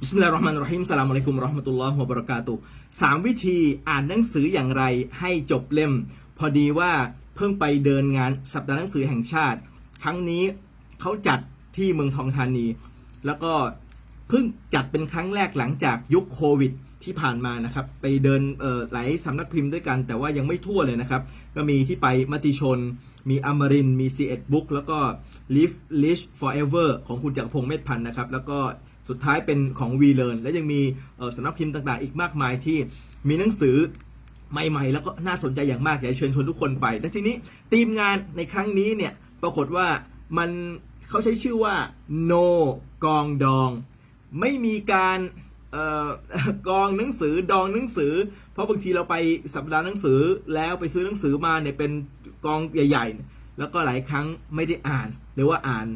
บิสมิลลาฮิรเราะห์มานิรเราะฮีมสลามอะลัยกุมเราะห์มะตุลลอฮ์วะบะเราะกาตุสามวิธีอ่านหนังสืออย่างไรให้จบเล่ม พอดีว่าเพิ่งไปเดินงานสัปดาห์หนังสือแห่งชาติ ครั้งนี้เขาจัดที่เมืองทองธานี แล้วก็เพิ่งจัดเป็นครั้งแรกหลังจากยุคโควิดที่ผ่านมานะครับ ไปเดินหลายสำนักพิมพ์ด้วยกัน แต่ว่ายังไม่ทั่วเลยนะครับ ก็มีที่ไปมติชน มีอมรินมี c ีเอ็ดบุ๊กแล้วก็ Live Lish Forever ของคุณจักรพงษ์เมธพันธ์นะครับ แล้วก็ สุดท้ายเป็นของ V Learn และยังมีสำนักพิมพ์ต่างๆ อีกมากมายที่มีหนังสือใหม่ๆ แล้วก็น่าสนใจอย่างมากอยากจะเชิญชวนทุกคนไปและทีนี้ทีมงานในครั้งนี้เนี่ยปรากฏว่ามันเขาใช้ชื่อว่า no กองดอง ไม่มีการออกองหนังสือดองหนังสือ เพราะบางทีเราไปสัปดาห์หนังสือแล้วไปซื้อหนังสือมาเนี่ยเป็นกองใหญ่ ๆ แล้วก็หลายครั้งไม่ได้อ่าน หรือว่าอ่าน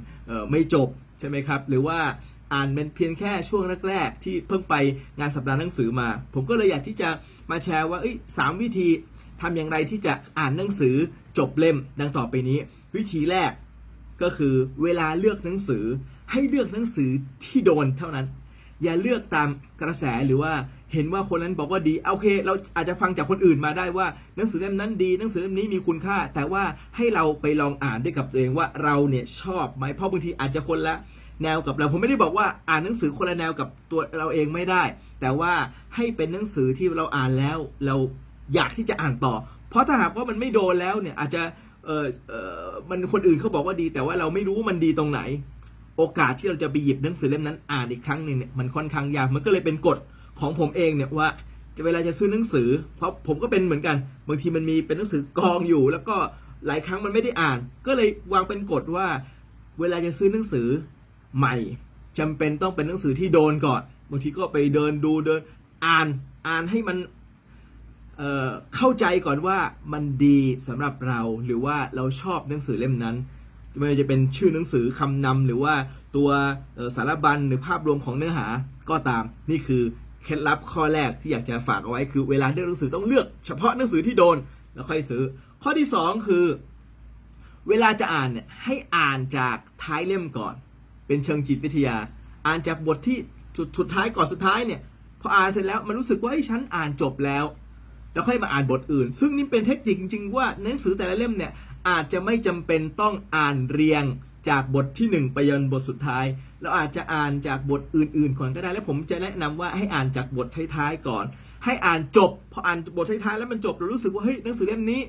ไม่จบใช่ไหมครับ หรือว่า อ่านเป็นเพียงแค่ช่วงแรกๆ ที่เพิ่งไปงานสัปดาห์หนังสือมา ผมก็เลยอยากที่จะมาแชร์ว่าสามวิธีทำอย่างไรที่จะอ่านหนังสือจบเล่มดังต่อไปนี้ วิธีแรกก็คือเวลาเลือกหนังสือให้เลือกหนังสือที่โดนเท่านั้น อย่าเลือกตามกระแสหรือว่าเห็นว่าคนนั้นบอกว่าดีโอเค เราอาจจะฟังจากคนอื่นมาได้ว่าหนังสือเล่มนั้นดี หนังสือเล่มนี้มีคุณค่า แต่ว่าให้เราไปลองอ่านด้วยกับตัวเองว่าเราเนี่ยชอบไหมเพราะบางทีอาจจะคนละ แนวกับเราผมไม่ได้บอกว่าอ่านหนังสือคนละแนวกับตัวเราเองไม่ได้ แต่ว่าให้เป็นหนังสือที่เราอ่านแล้ว เราอยากที่จะอ่านต่อ เพราะถ้าหากว่ามันไม่โดนแล้วเนี่ยอาจจะเออเออมันคนอื่นเขาบอกว่าดี แต่ว่าเราไม่รู้มันดีตรงไหน โอกาสที่เราจะไปหยิบหนังสือเล่มนั้นอ่านอีกครั้งหนึ่งเนี่ยมันค่อนข้างยากมันก็เลยเป็นกฎของผมเองเนี่ยว่าจะเวลาจะซื้อหนังสือ เพราะผมก็เป็นเหมือนกัน บางทีมันมีเป็นหนังสือกองอยู่ แล้วก็หลายครั้งมันไม่ได้อ่าน ก็เลยวางเป็นกฎว่า เวลาจะซื้อหนังสือ ใหม่จำเป็นต้องเป็นหนังสือที่โดนก่อน บางทีก็ไปเดินดูเดินอ่านอ่านให้มันเเข้าใจก่อนว่ามันดีสำหรับเราหรือว่าเราชอบหนังสือเล่มนั้นไม่ว่าจะเป็นชื่อหนังสือคำนำหรือว่าตัวสารบัญหรือภาพรวมของเนื้อหาก็ตามนี่คือเคล็ดลับข้อแรกที่อยากจะฝากเอาไว้คือเวลาเลือกหนังสือต้องเลือกเฉพาะหนังสือที่โดนแล้วค่อยซื้อ ข้อที่สองคือ เวลาจะอ่านเนี่ยให้อ่านจากท้ายเล่มก่อน เป็นเชิงจิตวิทยา อ่านจากบทที่สุดสุดท้ายก่อนสุดท้ายเนี่ยพออ่านเสร็จแล้วมันรู้สึกว่าไอ้ยฉันอ่านจบแล้ว แล้วค่อยมาอ่านบทอื่น ซึ่งนี่เป็นเทคนิคจริง ๆ ว่าหนังสือแต่ละเล่มเนี่ยอาจจะไม่จำเป็นต้องอ่านเรียงจากบทที่ 1 ไปยันบทสุดท้าย เราอาจจะอ่านจากบทอื่นๆก่อนก็ได้ และผมจะแนะนำว่าให้อ่านจากบทท้ายๆก่อน ให้อ่านจบ พออ่านบทท้ายๆแล้วมันจบเรารู้สึกว่าเฮ้ยหนังสือเล่มนี้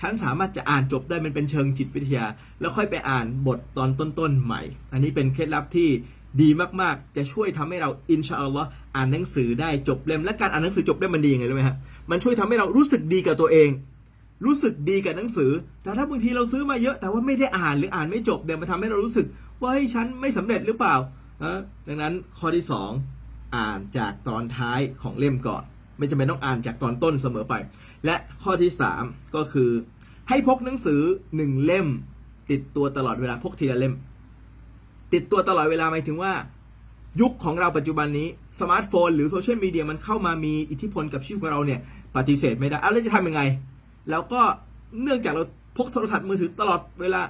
ฉันสามารถจะอ่านจบได้มันเป็นเชิงจิตวิทยา แล้วค่อยไปอ่านบทตอนต้นๆใหม่ อันนี้เป็นเคล็ดลับที่ดีมากๆ จะช่วยทำให้เราอินชาอัลลอฮ์อ่านหนังสือได้จบเล่มและการอ่านหนังสือจบเล่มมันดียังไงรู้ไหมฮะมันช่วยทำให้เรารู้สึกดีกับตัวเอง รู้สึกดีกับหนังสือ แต่ถ้าบางทีเราซื้อมาเยอะแต่ว่าไม่ได้อ่านหรืออ่านไม่จบเดี๋ยวมันทำให้เรารู้สึก ว่าเฮ้ยฉันไม่สำเร็จหรือเปล่านะดังนั้นข้อที่สองอ่านจากตอนท้ายของเล่มก่อน ไม่จำเป็นต้องอ่านจากตอนต้นเสมอไป และข้อที่สามก็คือ ให้พกหนังสือหนึ่งเล่ม ติดตัวตลอดเวลาพกทีละเล่ม ติดตัวตลอดเวลาหมายถึงว่า ยุคของเราปัจจุบันนี้สมาร์ทโฟน หรือโซเชียลมีเดียมันเข้ามามีอิทธิพลกับชีวิตของเราเนี่ยปฏิเสธไม่ได้เอาแล้วจะทำยังไง แล้วก็เนื่องจากเราพกโทรศัพท์มือถือตลอดเวลา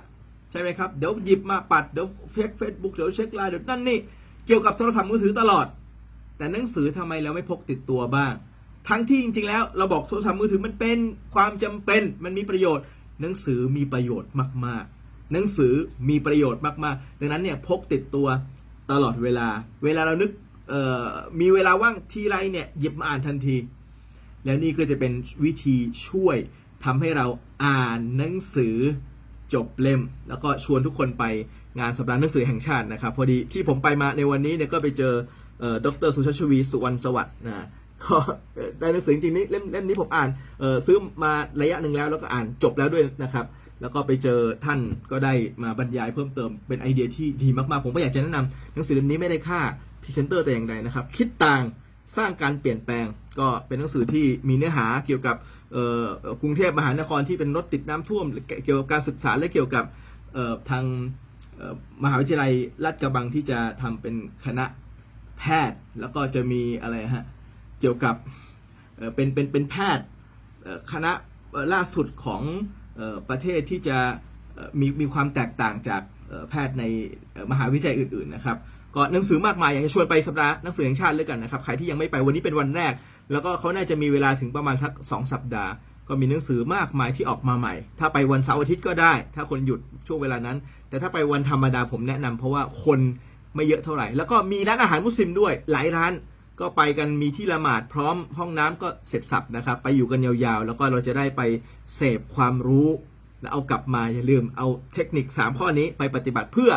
ใช่ไหมครับ เดี๋ยวหยิบมาปัด เดี๋ยวเช็คเฟซบุ๊กเดี๋ยวเช็คไลน์เดี๋ยวนั่นนี่ เกี่ยวกับโทรศัพท์มือถือตลอด แต่หนังสือทำไมเราไม่พกติดตัวบ้าง ทั้งที่จริงๆ แล้วเราบอกโทรศัพท์มือถือมันเป็นความจำเป็นมันมีประโยชน์ หนังสือมีประโยชน์มากๆ หนังสือมีประโยชน์มากๆ ดังนั้นเนี่ยพกติดตัวตลอดเวลา เวลาเรานึกมีเวลาว่างทีไรเนี่ยหยิบมาอ่านทันที แล้วนี่ก็จะเป็นวิธีช่วยทำให้เราอ่านหนังสือจบเล่ม แล้วก็ชวนทุกคนไปงานสัปดาห์หนังสือแห่งชาตินะครับ พอดีที่ผมไปมาในวันนี้เนี่ยก็ไปเจอเอ่อดรสุชาติชวีสุวรรณสวัสดิ์นะ ได้หนังสือจริงนี่เล่มเล่มนี้ผมอ่านเออซื้อมาระยะหนึ่งแล้วแล้วก็อ่านจบแล้วด้วยนะครับ แล้วก็ไปเจอท่านก็ได้มาบรรยายเพิ่มเติมเป็นไอเดียที่ดีมากๆ ผมก็อยากจะแนะนำหนังสือเล่มนี้ไม่ได้ค่าพรีเซนเตอร์แต่อย่างใดนะครับ คิดต่างสร้างการเปลี่ยนแปลง ก็เป็นหนังสือที่มีเนื้อหาเกี่ยวกับกรุงเทพมหานครที่เป็นรถติดน้ำท่วมเกี่ยวกับการศึกษาและเกี่ยวกับทางมหาวิทยาลัยลาดกระบังที่จะทำเป็นคณะแพทย์ แล้วก็จะมีอะไรฮะ เกี่ยวกับเป็นเป็นเป็นแพทย์คณะล่าสุดของประเทศที่จะมีมีความแตกต่างจากแพทย์ในมหาวิทยาลัยอื่นๆนะครับก็หนังสือมากมายอยากจะชวนไปสัปดาห์หนังสือแห่งชาติเลยกันนะครับใครที่ยังไม่ไปวันนี้เป็นวันแรก แล้วก็เขาน่าจะมีเวลาถึงประมาณสักสองสัปดาห์ ก็มีหนังสือมากมายที่ออกมาใหม่ ถ้าไปวันเสาร์อาทิตย์ก็ได้ ถ้าคนหยุดช่วงเวลานั้น แต่ถ้าไปวันธรรมดาผมแนะนำเพราะว่าคนไม่เยอะเท่าไหร่ แล้วก็มีร้านอาหารมุสลิมด้วยหลายร้าน ก็ไปกันมีที่ละหมาดพร้อมห้องน้ำก็เสร็จสับนะครับ ไปอยู่กันยาวๆ แล้วก็เราจะได้ไปเสพความรู้ แล้วเอากลับมาอย่าลืมเอาเทคนิค 3 ข้อนี้ไปปฏิบัติเพื่อ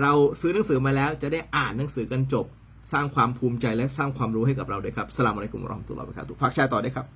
เราซื้อหนังสือมาแล้วจะได้อ่านหนังสือกันจบ สร้างความภูมิใจและสร้างความรู้ให้กับเราด้วยครับสลามอะลัยกุมรอมตุลลอฮ์วะบะครับฝากแชร์ต่อด้วยครับ